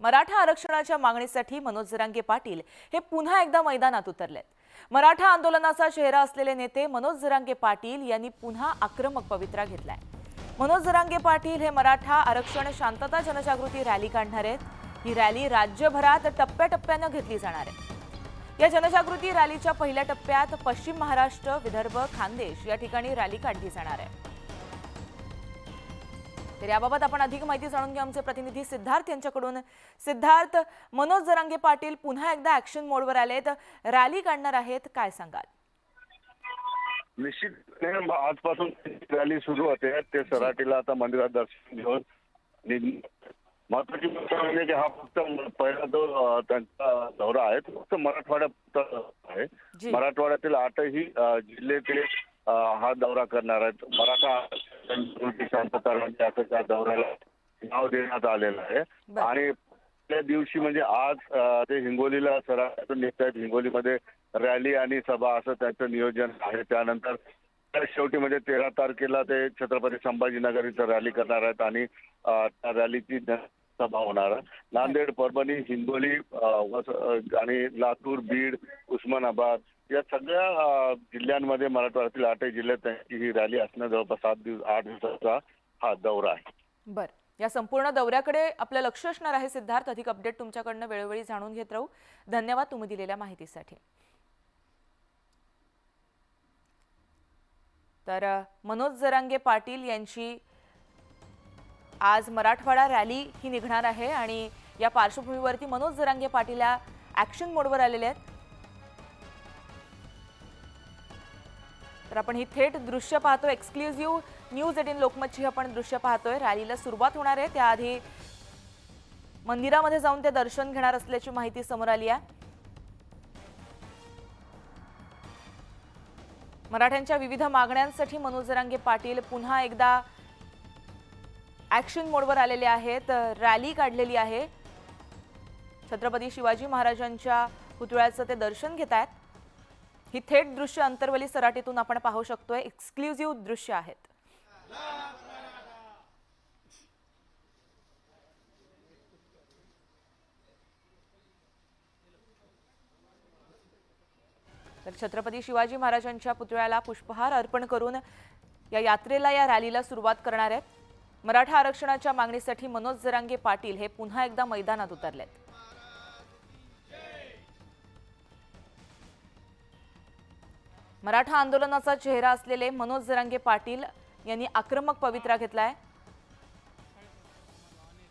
मराठा आरक्षणाच्या मागणीसाठी मनोज जरांगे पाटील हे पुन्हा एकदा मैदानात उतरलेत. मराठा आंदोलनाचा चेहरा असलेले नेते मनोज जरांगे पाटील यांनी पुन्हा आक्रमक पवित्रा घेतलाय. मनोज जरांगे पाटील हे मराठा आरक्षण शांतता जनजागृती रॅली काढणार आहेत. ही रॅली राज्यभरात टप्प्याटप्प्यानं घेतली जाणार आहे. या जनजागृती रॅलीच्या पहिल्या टप्प्यात पश्चिम महाराष्ट्र विदर्भ खानदेश या ठिकाणी रॅली काढली जाणार आहे. तर याबाबत आपण अधिक माहिती जाणून घेऊ. आमचे प्रतिनिधी सिद्धार्थ यांच्याकडून. सिद्धार्थ मनोज जरांगे पाटील पुन्हा एकदा ऍक्शन मोडवर आलेत. रॅली काढणार आहेत. काय सांगाल? निश्चितपणे आजपासून रॅली सुरू होते. ते सराटीला आता मंदिरात दर्शन घेऊन महत्वाची गोष्ट म्हणजे की हा फक्त पहिला जो त्यांचा दौरा आहे तो फक्त मराठवाड्यात आहे. मराठवाड्यातील आठही अं, जिल्हे ते अं, हा दौरा करणार आहेत. मराठा शांतता राज्य असं त्या दौऱ्याला नाव देण्यात आलेलं आहे. आणि त्या दिवशी म्हणजे आज ते हिंगोलीला सराठीतून निघत आहेत हिंगोलीमध्ये रॅली आणि सभा असं त्यांचं नियोजन आहे. त्यानंतर त्या शेवटी म्हणजे तेरा तारखेला ते छत्रपती संभाजीनगर इथं रॅली करणार आहेत आणि त्या रॅलीची सभा होणार नांदेड परभणी हिंगोली आणि लातूर बीड उस्मानाबाद या सगळ्या जिल्ह्यांमध्ये मराठवाड्यातील आठही जिल्ह्यात त्यांची ही रॅली असणं जवळपास सात दिवस आठ दिवसाचा हा दौरा आहे. बर. या संपूर्ण दौऱ्याकडे आपलं लक्ष असणार आहे सिद्धार्थ. अधिक अपडेट तुमच्याकडनं वेळोवेळी जाणून घेत राहू. धन्यवाद तुम्ही दिलेल्या माहितीसाठी. तर मनोज जरांगे पाटील यांची आज मराठवाडा रॅली ही निघणार आहे आणि या पार्श्वभूमीवरती मनोज जरांगे पाटील या ऍक्शन मोडवर आलेले आहेत. तर आपण ही थेट दृश्य पाहतो. एक्सक्लुझिव्ह न्यूज एटीन लोकमतची आपण दृश्य पाहतोय. रॅलीला सुरुवात होणार आहे. त्याआधी मंदिरामध्ये जाऊन ते दर्शन घेणार असल्याची माहिती समोर आली आहे. मराठ्यांच्या विविध मागण्यांसाठी मनोज जरांगे पाटील पुन्हा एकदा ऍक्शन मोडवर आलेले आहेत. रॅली काढलेली आहे. छत्रपती शिवाजी महाराजांच्या पुतळ्याचं ते दर्शन घेत आहेत ही थेट दृश्य अंतर्वली सराटीतून आपण पाहू शकतोय. एक्सक्लुझिव्ह दृश्य आहेत. तर छत्रपती शिवाजी महाराजांच्या पुतळ्याला पुष्पहार अर्पण करून या यात्रेला या रॅलीला सुरुवात करणार आहेत. मराठा आरक्षणाच्या मागणीसाठी मनोज जरांगे पाटील हे पुन्हा एकदा मैदानात उतरलेत. मराठा आंदोलनाचा चेहरा असलेले मनोज जरांगे पाटील यांनी आक्रमक पवित्रा घेतलाय.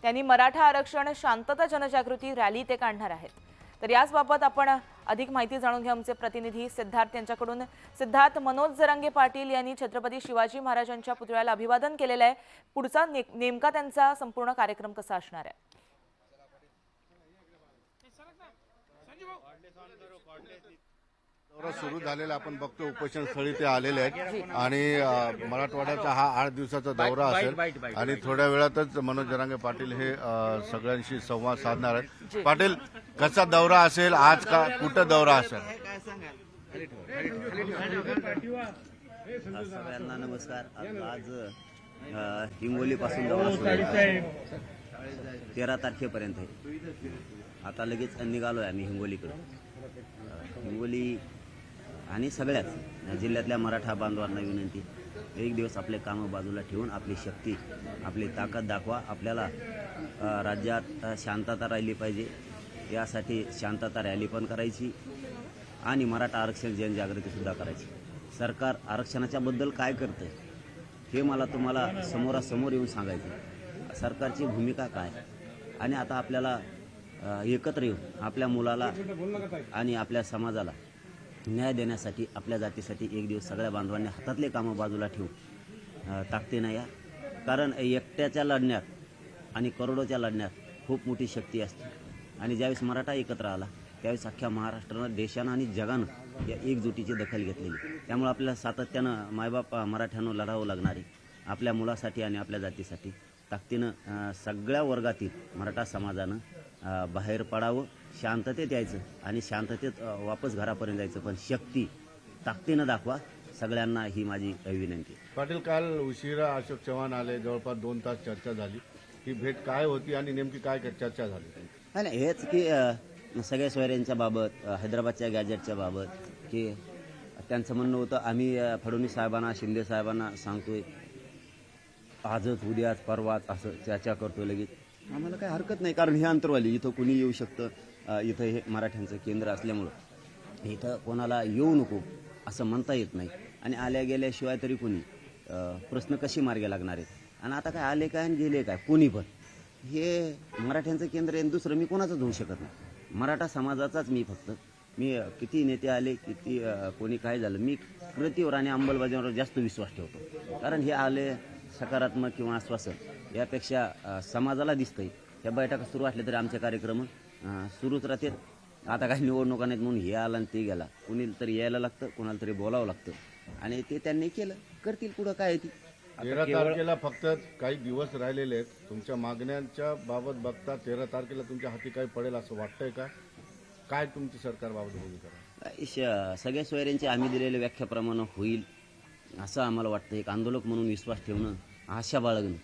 त्यांनी मराठा आरक्षण शांतता जनजागृती रॅली ते काढणार आहेत. तर याचबाबत आपण अधिक माहिती जाणून घेऊ आमचे प्रतिनिधी सिद्धार्थ यांच्याकडून. सिद्धार्थ मनोज जरांगे पाटील यांनी छत्रपती शिवाजी महाराजांच्या पुतळ्याला अभिवादन केलेलं आहे. पुढचा ने- नेमका त्यांचा संपूर्ण कार्यक्रम कसा असणार आहे? सुरू झालेला आपण बघतो उपोषण स्थळी ते आलेले आहेत. आणि मराठवाड्याचा हा आठ दिवसाचा दौरा असेल. आणि थोड्या वेळातच मनोज जरांगे पाटील हे सगळ्यांशी संवाद साधणार आहेत. पाटील कसा दौरा असेल? आज का कुठं दौरा असेल? सगळ्यांना नमस्कार. आज- दौरा सुरू आहे. तेरा तारखेपर्यंत आता लगेच निघालोय आम्ही हिंगोलीकडे हिंगोली आणि सगळ्याच जिल्ह्यातल्या मराठा बांधवांना विनंती एक दिवस आपले कामं बाजूला ठेवून आपली शक्ती आपली ताकद दाखवा. आपल्याला राज्यात शांतता राहिली पाहिजे. यासाठी शांतता रॅली पण करायची आणि मराठा आरक्षण जनजागृतीसुद्धा करायची. सरकार आरक्षणाच्या बद्दल काय करतं हे मला तुम्हाला समोरासमोर येऊन सांगायचं सरकारची भूमिका काय? आणि आता आपल्याला एकत्र येऊन आपल्या मुलाला आणि आपल्या समाजाला न्याय देण्यासाठी आपल्या जातीसाठी एक दिवस सगळ्या बांधवांनी हातातले कामं बाजूला ठेवून अ, ताकदीनं या. कारण एकट्याच्या लढण्यात आणि करोडोच्या लढण्यात खूप मोठी शक्ती असते. आणि ज्यावेळेस मराठा एकत्र आला त्यावेळेस अख्ख्या महाराष्ट्रानं देशानं आणि जगानं या एकजुटीची दखल घेतलेली. त्यामुळे आपल्याला सातत्यानं मायबाप मराठ्यानं लढावं लागणारी आपल्या मुलासाठी आणि आपल्या जातीसाठी ताकदीनं सगळ्या वर्गातील मराठा समाजानं बाहेर पडावं. शांततेत यायचं आणि शांततेत वापस घरापर्यंत जायचं. पण शक्ती ताकदीनं दाखवा. सगळ्यांना ही माझी विनंती. पाटील काल उशिरा अशोक चव्हाण आले. जवळपास दोन तास चर्चा झाली. ही भेट काय होती आणि नेमकी काय चर्चा झाली? नाही हेच की सगळ्या सोयऱ्यांच्या बाबत हैदराबादच्या गॅजेटच्या बाबत की त्यांचं म्हणणं होतं आम्ही फडणवीस साहेबांना शिंदे साहेबांना सांगतोय आजच उद्याच परवाच असं चर्चा करतो लगेच. आम्हाला काही हरकत नाही कारण हे अंतरवाली इथं कुणी येऊ शकतं. इथं हे मराठ्यांचं केंद्र असल्यामुळं इथं कोणाला येऊ नको असं म्हणता येत नाही. आणि आल्या गेल्याशिवाय तरी कोणी प्रश्न कशी मार्गे लागणार आहेत? आणि आता काय आले काय आणि गेले काय? कोणी पण. हे मराठ्यांचं केंद्र आहे दुसरं मी कोणाचंच होऊ शकत नाही. मराठा समाजाचाच मी फक्त मी किती नेते आले किती कोणी काय झालं मी कृतीवर आणि अंमलबजावणीवर जास्त विश्वास ठेवतो. कारण हे आले सकारात्मक किंवा आश्वासन यापेक्षा समाजाला दिसतंय. या बैठका सुरू असल्या तरी आमचे कार्यक्रम सुरूच राहतात. आता काही निवडणुका नाहीत म्हणून हे आला आणि ते गेला. कुणी तरी यायला लागतं कोणाला तरी बोलावं लागतं. आणि ते त्यांनी केलं. करतील पुढं काय ती? तेरा तारखेला फक्त काही दिवस राहिलेले आहेत. तुमच्या मागण्यांच्या बाबत बघता तेरा तारखेला तुमच्या हाती काही पडेल असं वाटतंय का? काय तुमची सरकारबाबत भूमिका सगळ्या सोयऱ्यांची आम्ही दिलेल्या व्याख्याप्रमाणे होईल असं आम्हाला वाटतं. एक आंदोलक म्हणून विश्वास ठेवणं आशा बाळगणं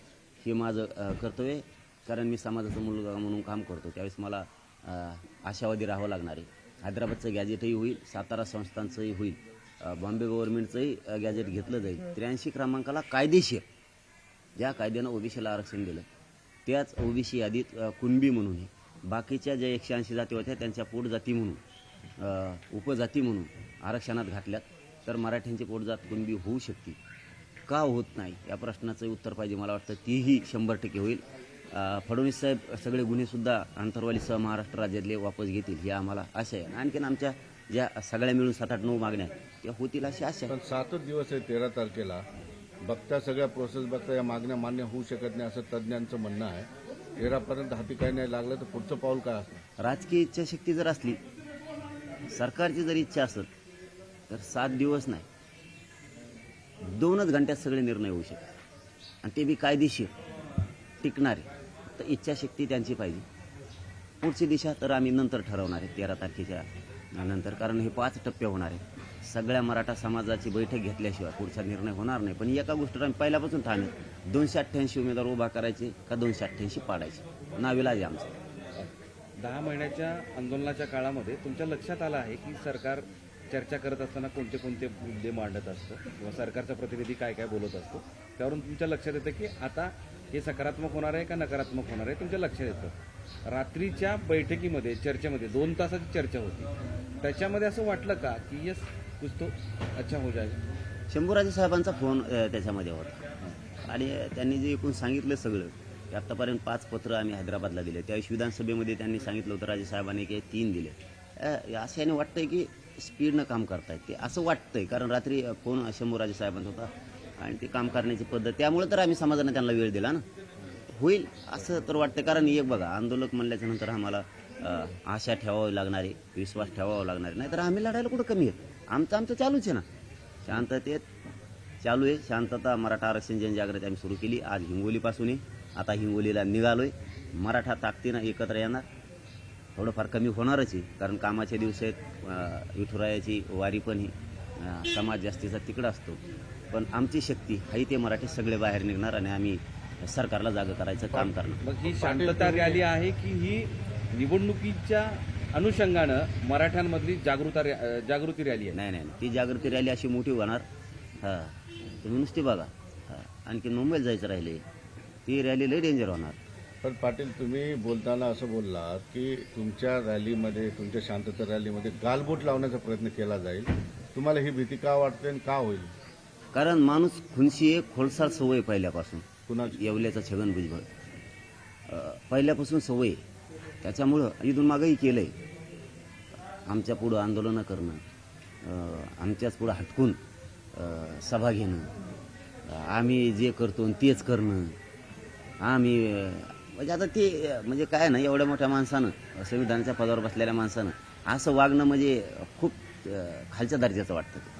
हे माझं कर्तव्य आहे. कारण मी समाजाचा मुलगा म्हणून काम करतो. त्यावेळेस मला आशावादी राहावं लागणार आहे. हैदराबादचं गॅजेटही होईल सातारा संस्थांचंही होईल बॉम्बे गव्हर्नमेंटचंही गॅजेट घेतलं जाईल. त्र्याऐंशी क्रमांकाला कायदेशीर ज्या कायद्यानं ओबीसीला आरक्षण दिलं त्याच ओबीसी यादीत कुणबी म्हणून आहे. बाकीच्या ज्या एकशे ऐंशी जाती होत्या त्यांच्या पोटजाती म्हणून उपजाती म्हणून आरक्षणात घातल्यात तर मराठ्यांची पोटजात कुणबी होऊ शकते का होत नाही? या प्रश्नाचं उत्तर पाहिजे. मला वाटतं तीही शंभर टक्के होईल. फडणवीस साहेब सगळे गुन्हेसुद्धा आंतरवालीसह महाराष्ट्र राज्यातले वापस घेतील ही आम्हाला आशा आहे. आणखीन आमच्या ज्या सगळ्या मिळून सात आठ नऊ मागण्या त्या होतील अशी आशा पण सातच दिवस आहे तेरा तारखेला. बघता सगळ्या प्रोसेस बघता या मागण्या मान्य होऊ शकत नाही असं तज्ज्ञांचं म्हणणं आहे. तेरापर्यंत हाती काही नाही लागलं तर पुढचं पाऊल काय असणार? राजकीय इच्छाशक्ती जर असली सरकारची जर इच्छा असेल तर सात दिवस नाही. दोनच घंट्यात सगळे निर्णय होऊ शकतात. आणि ते बी कायदेशीर टिकणारे. तर इच्छाशक्ती त्यांची पाहिजे. पुढची दिशा तर आम्ही नंतर ठरवणार आहे तेरा तारखेच्या नंतर कारण हे पाच टप्पे होणार आहे सगळ्या मराठा समाजाची बैठक घेतल्याशिवाय पुढचा निर्णय होणार नाही. पण एका गोष्टीवर आम्ही पहिल्यापासून ठाणे दोनशे अठ्ठ्याऐंशी उमेदवार उभा करायचे का दोनशे अठ्ठ्याऐंशी पाडायचे? नाविलाज आहे आमचं. दहा महिन्याच्या आंदोलनाच्या काळामध्ये तुमच्या लक्षात आलं आहे की सरकार चर्चा करत असताना कोणते कोणते मुद्दे मांडत असतं? किंवा सरकारचा प्रतिनिधी काय काय बोलत असतो? त्यावरून तुमच्या लक्षात येतं की आता हे सकारात्मक होणार आहे का नकारात्मक होणार आहे? तुमच्या लक्षात येतं. रात्रीच्या बैठकीमध्ये चर्चेमध्ये दोन तासाची चर्चा होती. त्याच्यामध्ये असं वाटलं का की यस कुछ तो अच्छा हो जाय शंभूराजे साहेबांचा फोन त्याच्यामध्ये होता. आणि त्यांनी जे एकूण सांगितलं सगळं की आत्तापर्यंत पाच पत्र आम्ही हैदराबादला दिले. त्यावेळेस विधानसभेमध्ये त्यांनी सांगितलं होतं राजे साहेबांनी की तीन दिले. अ, असं याने वाटतंय की स्पीडनं काम करतायत. ते असं वाटतंय कारण रात्री फोन शंभूराजे साहेबांचा होता. आणि ते काम करण्याची पद्धत. त्यामुळे तर आम्ही समाजाने त्यांना वेळ दिला ना. होईल असं तर वाटतं कारण एक बघा आंदोलक म्हणल्याच्या नंतर आम्हाला आशा ठेवावी लागणार आहे विश्वास ठेवावा लागणार. नाहीतर आम्ही लढायला कुठं कमी आहे? आमचं आमचं चालूच आहे ना. शांततेत चालू आहे. शांतता मराठा आरक्षण जनजागृती आम्ही सुरू केली. आज हिंगोलीपासून आहे. आता हिंगोलीला निघालोय. मराठा ताकदीनं एकत्र येणार. थोडंफार कमी होणारच आहे. कारण कामाचे दिवस आहेत विठुरायाची वारी पण ही समाज जास्तीचा तिकडं असतो. पण आमची शक्ती हाही ते मराठी सगळे बाहेर निघणार आणि आम्ही सरकारला जागं करायचं काम करणार. मग ही शांतता रॅली आहे की ही निवडणुकीच्या अनुषंगानं मराठ्यांमधली जागृता जागृती रॅली आहे? नाही नाही नाही. ती जागृती रॅली अशी मोठी होणार. हां. तुम्ही नुसती बघा. हां. आणखी मुंबईला जायचं राहिले. ती रॅली लई डेंजर होणार. पण पाटील तुम्ही बोलताना असं बोललात की तुमच्या रॅलीमध्ये तुमच्या शांतता रॅलीमध्ये गालबोट लावण्याचा प्रयत्न केला जाईल. तुम्हाला ही भीती का वाटते आणि का होईल? कारण माणूस खुनशी एक खोलसार सवय पहिल्यापासून. कुणाची? येवल्याचा छगन भुजबळ. पहिल्यापासून सवय आहे. त्याच्यामुळं इथून मागंही केलं आहे आमच्या पुढं आंदोलनं करणं आमच्याच पुढं हटकून सभा घेणं आम्ही जे करतो तेच करणं आम्ही म्हणजे आता ते म्हणजे काय ना एवढ्या मोठ्या माणसानं संविधानाच्या पदावर बसलेल्या माणसानं असं वागणं म्हणजे खूप खालच्या दर्जाचं वाटतं.